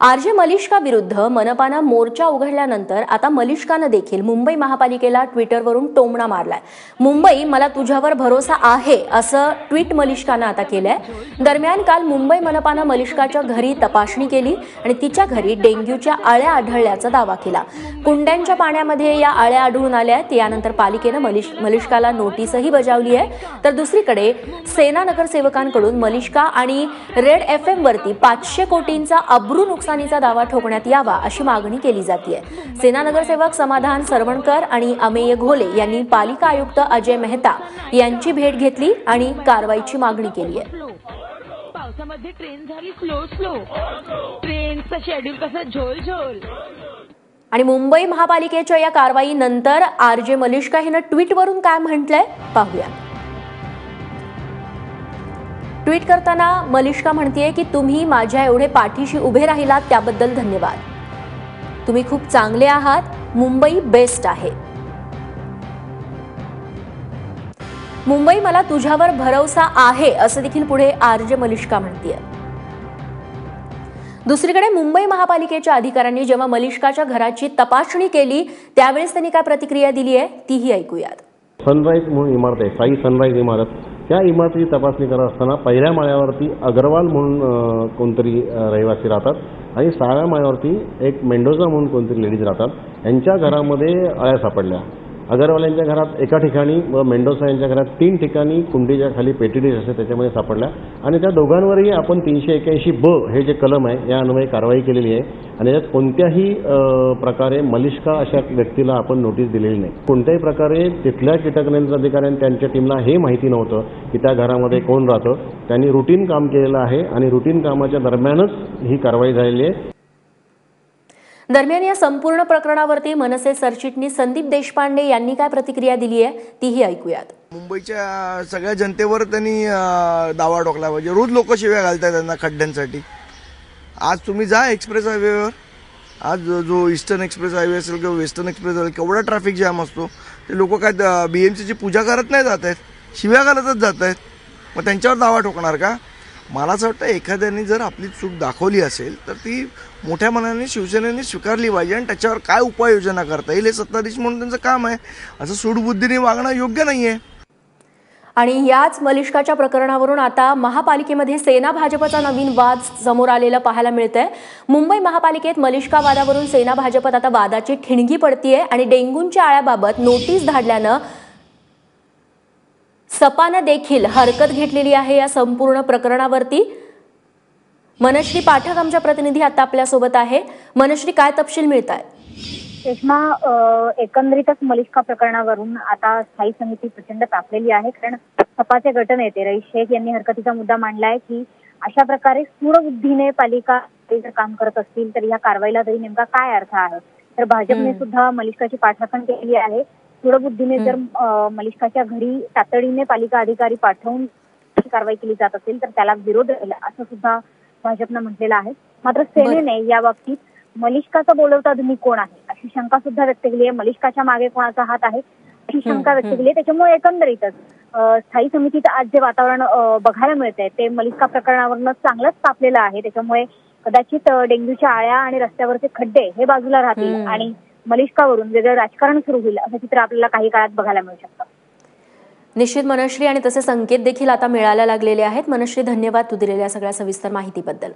RJ Malishka विरुद्ध मनपानं मोर्चा उघडल्यानंतर आता मलिष्कानं देखील मुंबई महापालिकेला ट्विटरवरून टोमणा मारलाय. मुंबई मला तुझ्यावर भरोसा आहे असं ट्विट मलिष्कानं आता केलंय. दरम्यान काल मुंबई मनपानं मलिष्काच्या घरी तपासणी केली आणि तिच्या घरी डेंग्यूच्या आळ्या आढळल्याचा दावा केला. कुंड्यांच्या पाण्यामध्ये या आळ्या आढळून आल्या आहेत यानंतर पालिकेनं मलिश मलिष्काला नोटीसही बजावली आहे. तर दुसरीकडे सेना नगरसेवकांकडून मलिष्का आणि रेड एफ एम वरती पाचशे कोटींचा अब्रू नुकसानीचा दावा ठोकण्यात यावा अशी मागणी केली जाते सेना नगरसेवक समाधान सरवणकर आणि अमेय घोले यांनी पालिका आयुक्त अजय मेहता यांची भेट घेतली आणि कारवाईची मागणी केली आहे पावसामध्ये ट्रेन झाली स्लो स्लो ट्रेनचं शेड्यूल कसं झोल झोल. आणि मुंबई महापालिकेच्या या कारवाईनंतर आर जे मलिष्का हिनं ट्विटवरून काय म्हटलंय? पाहूया ट्विट करताना मलिष्का म्हणतेय की तुम्ही माझ्या एवढे पाठीशी उभे राहिलात त्याबद्दल धन्यवाद. तुम्ही खूप चांगले आहात. मुंबई बेस्ट आहे. मुंबई मला तुझ्यावर भरवसा आहे असं देखील पुढे आर जे मलिष्का म्हणतेय. दुसरीकडे मुंबई महापालिकेच्या अधिकाऱ्यांनी जेव्हा मलिष्काच्या घराची तपासणी केली त्यावेळेस त्यांनी काय प्रतिक्रिया दिली आहे तीही ऐकूयात. सनराईज म्हणून इमारत आहे. साई सनराईज इमारत. त्या इमारतीची तपासणी करत असताना पहिल्या माळ्यावरती अग्रवाल म्हणून कोणतरी रहिवासी राहतात आणि सहाव्या माळ्यावरती एक मेंडोजा म्हणून कोणतरी लेडीज राहतात. यांच्या घरामध्ये अळ्या सापडल्या. अगरवाल यांच्या घरात एका ठिकाणी व मेंडोसा यांच्या घरात तीन ठिकाणी कुंडीच्या खाली पेटीडीज असते त्याच्यामध्ये सापडल्या. आणि त्या दोघांवरही आपण तीनशे एक्याऐंशी ब हे जे कलम आहे या अन्वये कारवाई केलेली आहे. आणि यात कोणत्याही प्रकारे मलिष्का अशा व्यक्तीला आपण नोटीस दिलेली नाही. कोणत्याही प्रकारे तिथल्या कीटकनियंत्रण अधिकाऱ्यांनी त्यांच्या टीमला हे माहिती नव्हतं की त्या घरामध्ये कोण राहतं. त्यांनी रुटीन काम केलेलं आहे आणि रुटीन कामाच्या दरम्यानच ही कारवाई झालेली आहे. दरम्यान या संपूर्ण प्रकरणावरती मनसे सरचिटणीस संदीप देशपांडे यांनी काय प्रतिक्रिया दिली आहे तीही ऐकूयात. मुंबईच्या सगळ्या जनतेवर त्यांनी दावा ठोकला पाहिजे. रोज लोक शिव्या घालतात त्यांना खड्ड्यांसाठी. आज तुम्ही जा एक्सप्रेस हायवेवर. आज जो- ईस्टर्न एक्सप्रेस हायवे असेल किंवा वेस्टर्न एक्सप्रेस असेल केवढा ट्रॅफिक जाम असतो. ते लोक काय बी एम सीची पूजा करत नाही जात आहेत. शिव्या घालतच जात आहेत. मग त्यांच्यावर दावा ठोकणार का? मला असं वाटतं एखाद्याने जर आपली चूक दाखवली असेल तर ती मोठ्या मनाने शिवसेनेने स्वीकारली पाहिजे आणि त्याच्यावर काय उपाययोजना करता येईल हे सत्ताधीश म्हणून त्यांचं काम आहे. असं सूडबुद्धीने वागणं योग्य नाही आहे आणि याच मलिष्काच्या प्रकरणावरून आता महापालिकेमध्ये सेना भाजपचा नवीन वाद समोर आलेला पाहायला मिळतंय. मुंबई महापालिकेत मलिष्का वादावरून सेना भाजपत आता वादाची ठिणगी पडतीये आणि डेंग्यूच्या आळ्याबाबत नोटीस धाडल्यानं सपानं देखील हरकत घेतलेली आहे या संपूर्ण प्रकरणावरती. मनश्री पाठक आमच्या प्रतिनिधी आता आपल्यासोबत आहे. मनश्री काय तपशील मिळत आहे रेश्मा एकंदरीतच मलिष्का प्रकरणावरून आता स्थायी समिती प्रचंड तापलेली आहे. कारण सपाचे गटनेते रईस शेख यांनी हरकतीचा मुद्दा मांडलाय की अशा प्रकारे सूडबुद्धीने पालिका जर काम करत असतील तर या कारवाईला तरी नेमका काय अर्थ आहे? तर भाजपने सुद्धा मलिष्काची पाठराखण केली आहे. सूडबुद्धीने जर मलिष्काच्या घरी तातडीने पालिका अधिकारी पाठवून ही कारवाई केली जात असेल तर त्याला विरोध असं सुद्धा भाजपनं म्हटलेलं आहे. मात्र सेनेने या बाबतीत मलिष्काचा बोलवता तुम्ही कोण आहे? अशी शंका सुद्धा व्यक्त केली आहे. मलिष्काच्या मागे कोणाचा हात आहे? अशी शंका व्यक्त केली आहे. त्याच्यामुळे एकंदरीतच स्थायी समितीचं आज जे वातावरण बघायला मिळतंय ते मलिष्का प्रकरणावरनं चांगलंच तापलेलं आहे. त्याच्यामुळे कदाचित डेंग्यूच्या आळ्या आणि रस्त्यावरचे खड्डे हे बाजूला राहतील. आणि मलिष्कावरून वेगळं राजकारण सुरू होईल असं चित्र आपल्याला काही काळात बघायला मिळू शकतं. निश्चित मनश्री आणि तसे संकेत देखील आता मिळायला लागलेले आहेत. मनश्री धन्यवाद तू दिलेल्या सगळ्या सविस्तर माहितीबद्दल.